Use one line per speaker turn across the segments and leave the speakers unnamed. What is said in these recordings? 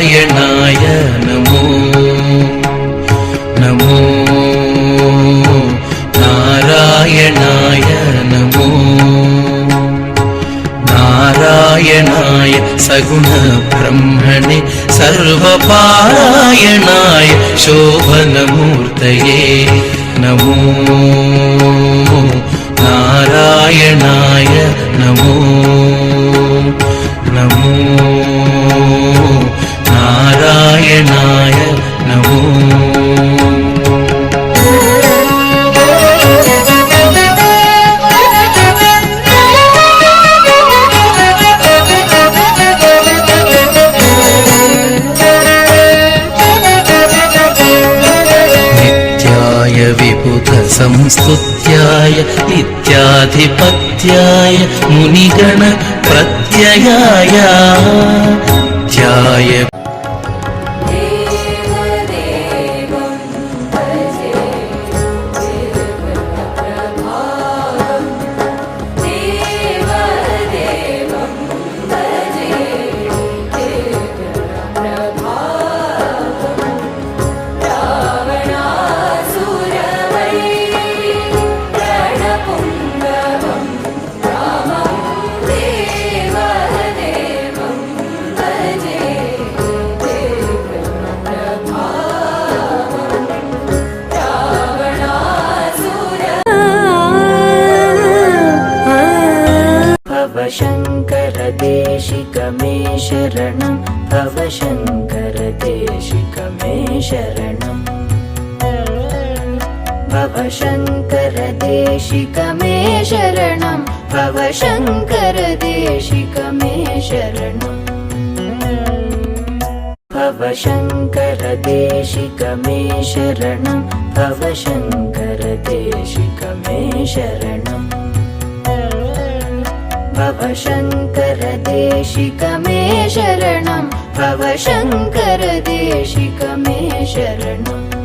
നാരായണായ നമോ നമോ നാരായണായ നമോ നാരായണായ സഗുണ ബ്രഹ്മണെ സർവപാരായണായ ശോഭനമൂർത്തയേ നമോ നാരായണായ നമോ विबुधसंस्तुत्याय नित्याधिपत्याय मुनिगण प्रत्ययाय ध्याय
भव शङ्कर देशिक मे शरणम् भव शङ्कर देशिक मे शरणं भव शङ्कर देशिक मे शरणम् भव शङ्कर देशिक मे शरणं भव शङ्कर देशिक मे शरणम् भव शङ्कर देशिक मे शरणं भव शङ्कर देशिक मे शरणम्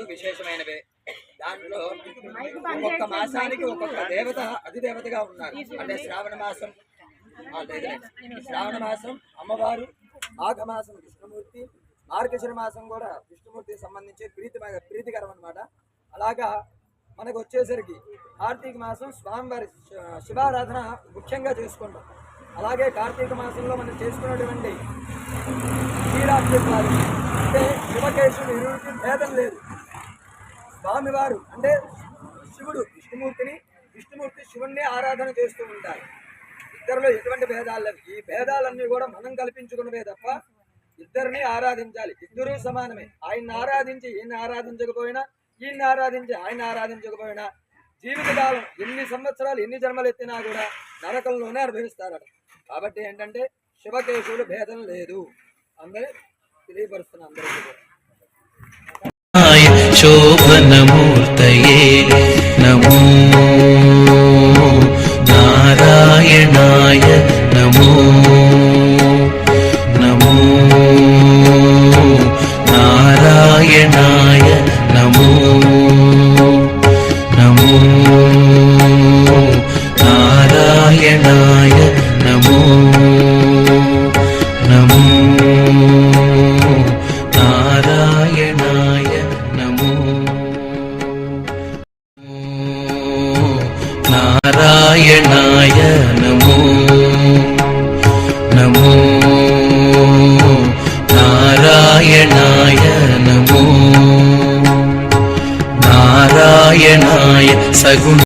మాసాలు విశేషమైనవే. దాంట్లో ఒక్కొక్క మాసానికి ఒక్కొక్క దేవత అధిదేవతగా ఉన్నారు. అంటే శ్రావణ మాసం. శ్రావణ మాసం అమ్మవారు మాఘ మాసం విష్ణుమూర్తి మార్గశిర మాసం కూడా విష్ణుమూర్తికి సంబంధించి ప్రీతి ప్రీతికరం అన్నమాట. అలాగా మనకు వచ్చేసరికి కార్తీక మాసం స్వామివారి శివారాధన ముఖ్యంగా చేసుకుంటాం. అలాగే కార్తీక మాసంలో మనం చేసుకున్నటువంటి శ్రీరాత్రి అంటే శివకేశుడు ఇరువురికి భేదం లేదు. స్వామివారు అంటే శివుడు విష్ణుమూర్తిని విష్ణుమూర్తి శివుణ్ణి ఆరాధన చేస్తూ ఉంటారు. ఇద్దరిలో ఎటువంటి భేదాలు లేవు. ఈ భేదాలన్నీ కూడా మనం కల్పించుకున్నవే తప్ప ఇద్దరిని ఆరాధించాలి. ఇద్దరూ సమానమే. ఆయన్ని ఆరాధించి ఈయన్ని ఆరాధించకపోయినా ఈయన్ని ఆరాధించి ఆయన ఆరాధించకపోయినా జీవితకాలం ఎన్ని సంవత్సరాలు ఎన్ని జన్మలు ఎత్తినా కూడా నరకంలోనే అనుభవిస్తారట. కాబట్టి ఏంటంటే శివకేశవులు భేదం లేదు. అందరూ తెలియపరుస్తున్నా అందరికీ కూడా.
शोभनमूर्तये नमो नारायणाय नमो नमो नारायणाय नमो 才姑娘